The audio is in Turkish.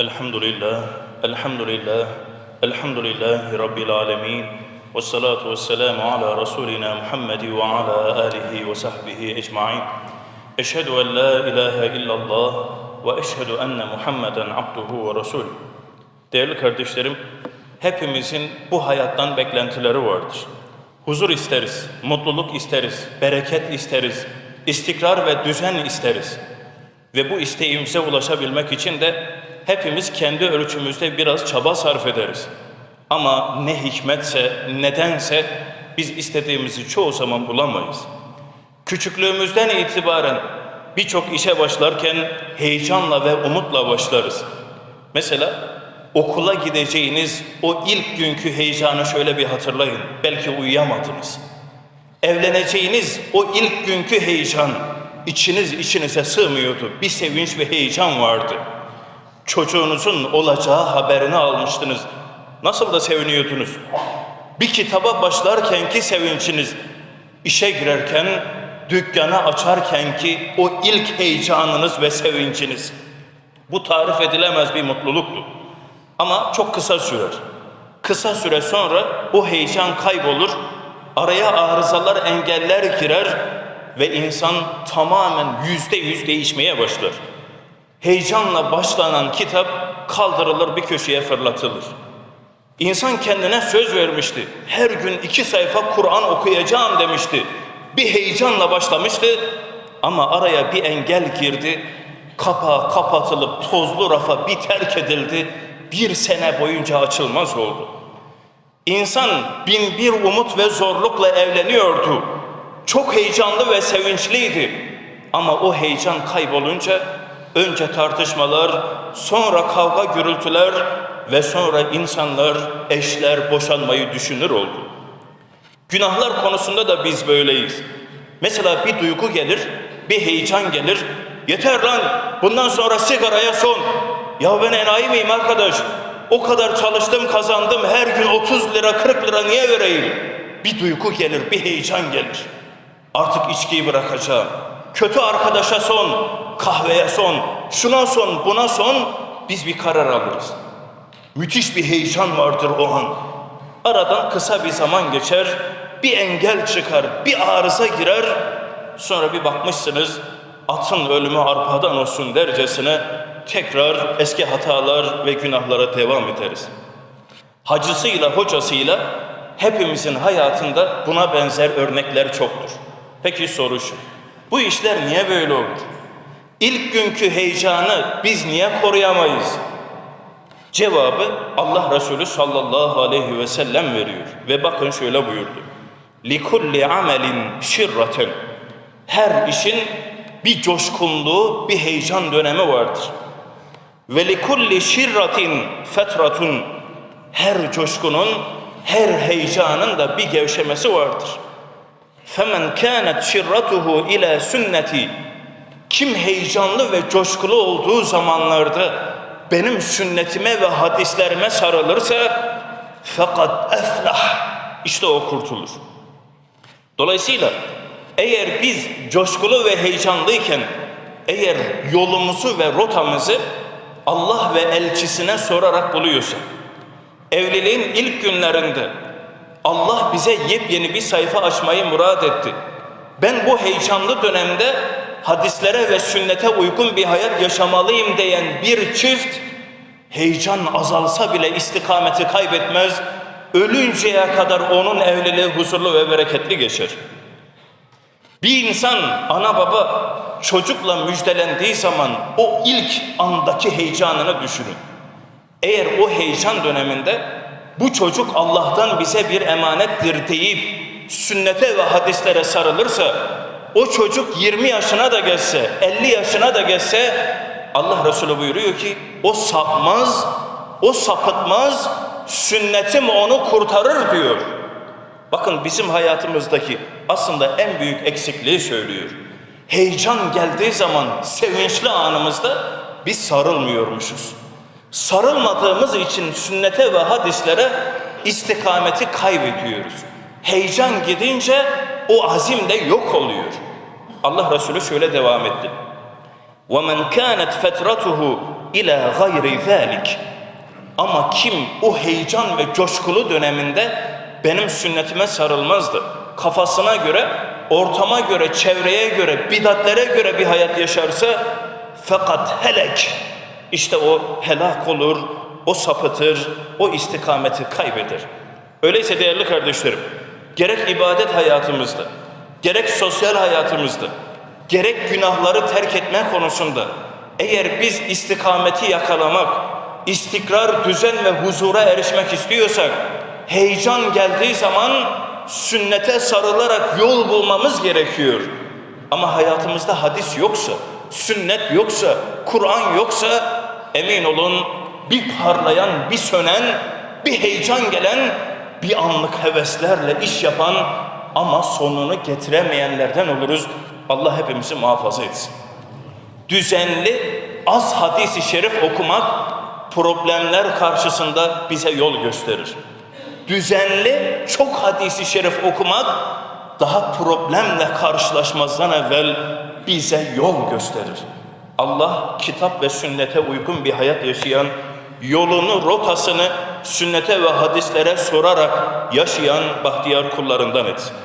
الحمد لله الحمد لله الحمد لله رب العالمين والصلاة والسلام على رسولنا محمد وعلى آله وصحبه أجمعين أشهد أن لا إله إلا الله وأشهد أن محمدا عبده ورسوله Değerli kardeşlerim, hepimizin bu hayattan beklentileri vardır. Huzur isteriz, mutluluk isteriz, bereket isteriz, istikrar ve düzen isteriz. Ve bu isteğimize ulaşabilmek için de hepimiz kendi ölçümüzde biraz çaba sarf ederiz. Ama ne hikmetse, nedense biz istediğimizi çoğu zaman bulamayız. Küçüklüğümüzden itibaren birçok işe başlarken heyecanla ve umutla başlarız. Mesela okula gideceğiniz o ilk günkü heyecanı şöyle bir hatırlayın. Belki uyuyamadınız. Evleneceğiniz o ilk günkü heyecan içiniz içinize sığmıyordu. Bir sevinç ve heyecan vardı. Çocuğunuzun olacağı haberini almıştınız. Nasıl da seviniyordunuz. Bir kitaba başlarkenki sevinciniz, işe girerken, dükkanı açarkenki o ilk heyecanınız ve sevinciniz. Bu tarif edilemez bir mutluluktu. Ama çok kısa sürer. Kısa süre sonra o heyecan kaybolur, araya arızalar, engeller girer ve insan tamamen yüzde yüz değişmeye başlar. Heyecanla başlanan kitap kaldırılır bir köşeye fırlatılır. İnsan kendine söz vermişti. Her gün iki sayfa Kur'an okuyacağım demişti. Bir heyecanla başlamıştı ama araya bir engel girdi. Kapağı kapatılıp tozlu rafa bir terk edildi. Bir sene boyunca açılmaz oldu. İnsan bin bir umut ve zorlukla evleniyordu. Çok heyecanlı ve sevinçliydi. Ama o heyecan kaybolunca önce tartışmalar, sonra kavga gürültüler ve sonra insanlar, eşler boşanmayı düşünür oldu. Günahlar konusunda da biz böyleyiz. Mesela bir duygu gelir, bir heyecan gelir. Yeter lan bundan sonra sigaraya son. Ya ben enayi miyim arkadaş? O kadar çalıştım kazandım her gün 30 lira 40 lira niye vereyim? Bir duygu gelir, bir heyecan gelir. Artık içkiyi bırakacağım. Kötü arkadaşa son, kahveye son, şuna son, buna son. Biz bir karar alırız. Müthiş bir heyecan vardır o an. Aradan kısa bir zaman geçer, bir engel çıkar, bir arıza girer. Sonra bir bakmışsınız atın ölümü arpadan olsun dercesine tekrar eski hatalar ve günahlara devam ederiz. Hacısıyla hocasıyla hepimizin hayatında buna benzer örnekler çoktur. Peki soru şu, bu işler niye böyle olur? İlk günkü heyecanı biz niye koruyamayız? Cevabı Allah Resulü sallallahu aleyhi ve sellem veriyor. Ve bakın şöyle buyurdu. لِكُلِّ amelin şirraten Her işin bir coşkunluğu, bir heyecan dönemi vardır. Ve likulli şirratin fetratun her coşkunun, her heyecanın da bir gevşemesi vardır. Femen kânet şirratuhu ila sünneti kim heyecanlı ve coşkulu olduğu zamanlarda benim sünnetime ve hadislerime sarılırsa fakat eflah işte o kurtulur. Dolayısıyla eğer biz coşkulu ve heyecanlıyken eğer yolumuzu ve rotamızı Allah ve elçisine sorarak buluyorsak evliliğin ilk günlerinde Allah bize yepyeni bir sayfa açmayı murad etti. Ben bu heyecanlı dönemde hadislere ve sünnete uygun bir hayat yaşamalıyım diyen bir çift heyecan azalsa bile istikameti kaybetmez. Ölünceye kadar onun evliliği huzurlu ve bereketli geçer. Bir insan ana baba çocukla müjdelendiği zaman o ilk andaki heyecanını düşünün. Eğer o heyecan döneminde bu çocuk Allah'tan bize bir emanettir deyip sünnete ve hadislere sarılırsa o çocuk 20 yaşına da geçse 50 yaşına da geçse Allah Resulü buyuruyor ki o sapmaz o sapıtmaz sünnetim onu kurtarır diyor. Bakın bizim hayatımızdaki aslında en büyük eksikliği söylüyor. Heyecan geldiği zaman sevinçli anımızda biz sarılmıyormuşuz Sarılmadığımız için sünnete ve hadislere istikameti kaybediyoruz. Heyecan gidince o azim de yok oluyor. Allah Resulü şöyle devam etti. وَمَنْ كَانَتْ فَتْرَتُهُ ila gayri zalik. Ama kim o heyecan ve coşkulu döneminde benim sünnetime sarılmazdı. Kafasına göre, ortama göre, çevreye göre, bidatlere göre bir hayat yaşarsa fakat helek. işte o helak olur, o sapıtır, o istikameti kaybeder. Öyleyse değerli kardeşlerim, gerek ibadet hayatımızda, gerek sosyal hayatımızda, gerek günahları terk etme konusunda eğer biz istikameti yakalamak, istikrar, düzen ve huzura erişmek istiyorsak, heyecan geldiği zaman sünnete sarılarak yol bulmamız gerekiyor. Ama hayatımızda hadis yoksa, sünnet yoksa, Kur'an yoksa emin olun bir parlayan, bir sönen, bir heyecan gelen, bir anlık heveslerle iş yapan ama sonunu getiremeyenlerden oluruz. Allah hepimizi muhafaza etsin. Düzenli, az hadisi şerif okumak problemler karşısında bize yol gösterir. Düzenli, çok hadisi şerif okumak daha problemle karşılaşmazdan evvel bize yol gösterir. Allah kitap ve sünnete uygun bir hayat yaşayan, yolunu, rotasını sünnete ve hadislere sorarak yaşayan bahtiyar kullarından etsin.